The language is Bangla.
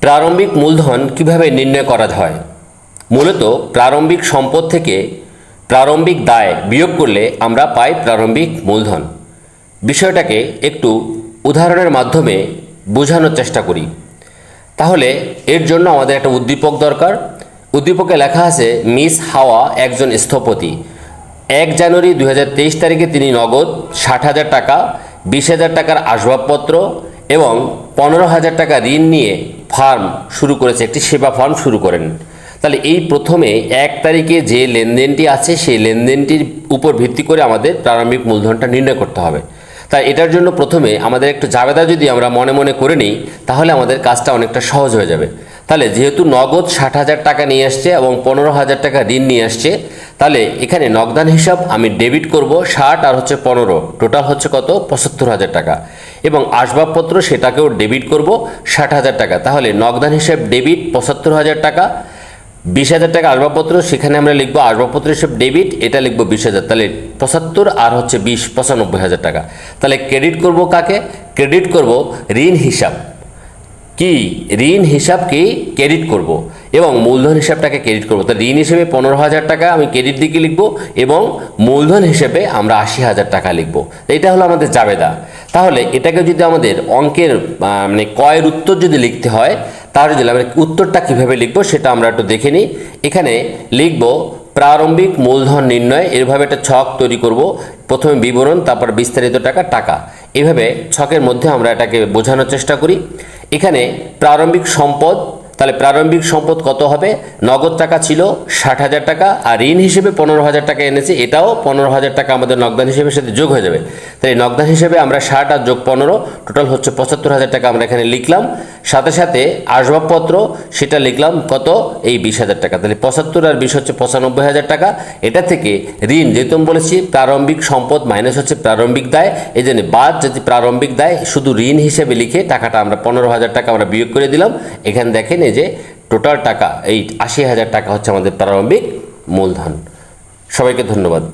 প্রারম্ভিক মূলধন কীভাবে নির্ণয় করা হয়? মূলত প্রারম্ভিক সম্পদ থেকে প্রারম্ভিক দায় বিয়োগ করলে আমরা পাই প্রারম্ভিক মূলধন। বিষয়টাকে একটু উদাহরণের মাধ্যমে বোঝানোর চেষ্টা করি। তাহলে এর জন্য আমাদের একটা উদ্দীপক দরকার। উদ্দীপকে লেখা আছে, মিস হাওয়া একজন স্থপতি। এক জানুয়ারি দু হাজার তেইশ তারিখে তিনি নগদ ষাট হাজার টাকা, বিশ হাজার টাকার আসবাবপত্র এবং পনেরো হাজার টাকা ঋণ নিয়ে ফার্ম শুরু করেছে, একটি সেবা ফার্ম শুরু করেন। তাহলে এই প্রথমে এক তারিখে যে লেনদেনটি আছে, সেই লেনদেনটির উপর ভিত্তি করে আমাদের প্রারম্ভিক মূলধনটা নির্ণয় করতে হবে। তাই এটার জন্য প্রথমে আমাদের একটু জাবেদা যদি আমরা মনে মনে করে নিই, তাহলে আমাদের কাজটা অনেকটা সহজ হয়ে যাবে। তাহলে যেহেতু নগদ ষাট হাজার টাকা নিয়ে আসছে এবং পনেরো হাজার টাকা ঋণ নিয়ে আসছে, তাহলে এখানে নগদান হিসাব আমি ডেবিট করব ষাট আর হচ্ছে পনেরো। টোটাল হচ্ছে কত? পঁচাত্তর হাজার টাকা। এবং আসবাবপত্র সেটাকেও ডেবিট করব ষাট হাজার টাকা। তাহলে নগদান হিসাব ডেবিট পঁচাত্তর হাজার টাকা, বিশ হাজার টাকা আসবাবপত্র, সেখানে আমরা লিখব আসবাবপত্র হিসেবে ডেবিট এটা লিখব বিশ হাজার। তাহলে পঁচাত্তর আর হচ্ছে বিশ, পঁচানব্বই হাজার টাকা। তাহলে ক্রেডিট করব কাকে? ক্রেডিট করব ঋণ হিসাব। কি? ঋণ হিসাবকে ক্রেডিট করব এবং মূলধন হিসাবটাকে ক্রেডিট করব। তো ঋণ হিসেবে পনেরো হাজার টাকা আমি ক্রেডিট দিকে লিখব? এবং মূলধন হিসেবে আমরা আশি হাজার টাকা লিখব। এটা হলো আমাদের জাবেদা। তাহলে এটাকে যদি আমাদের অঙ্কের মানে কয়ের উত্তর যদি লিখতে হয় তাহলে যদি আমরা উত্তরটা কীভাবে লিখব সেটা আমরা একটু দেখে নিই। এখানে লিখব, প্রারম্ভিক মূলধন নির্ণয়, এভাবে একটা ছক তৈরি করব। প্রথমে বিবরণ, তারপর বিস্তারিত টাকা টাকা। এভাবে ছকের মধ্যে আমরা এটাকে বোঝানোর চেষ্টা করি। এখানে প্রারম্ভিক সম্পদ, তাহলে প্রারম্ভিক সম্পদ কত হবে? নগদ টাকা ছিল ষাট হাজার টাকা, আর ঋণ হিসেবে পনেরো হাজার টাকা এনেছে, এটাও পনেরো হাজার টাকা আমাদের নগদান হিসেবে সাথে যোগ হয়ে যাবে। তাই নগদান হিসেবে আমরা ষাট আর যোগ পনেরো, টোটাল হচ্ছে পঁচাত্তর হাজার টাকা আমরা এখানে লিখলাম। সাথে সাথে আসবাবপত্র, সেটা লিখলাম কত? এই বিশ হাজার টাকা। তাহলে পঁচাত্তর আর বিশ হচ্ছে পঁচানব্বই হাজার টাকা। এটা থেকে ঋণ যেহেতু আমি বলেছি, প্রারম্ভিক সম্পদ মাইনাস হচ্ছে প্রারম্ভিক দায়। এই জন্য বাদ যদি প্রারম্ভিক দায়, শুধু ঋণ হিসেবে লিখে টাকাটা আমরা পনেরো হাজার টাকা আমরা বিয়োগ করে দিলাম। এখানে দেখেন এই যে টোটাল টাকা, এই আশি হাজার টাকা হচ্ছে আমাদের প্রারম্ভিক মূলধন। সবাইকে ধন্যবাদ।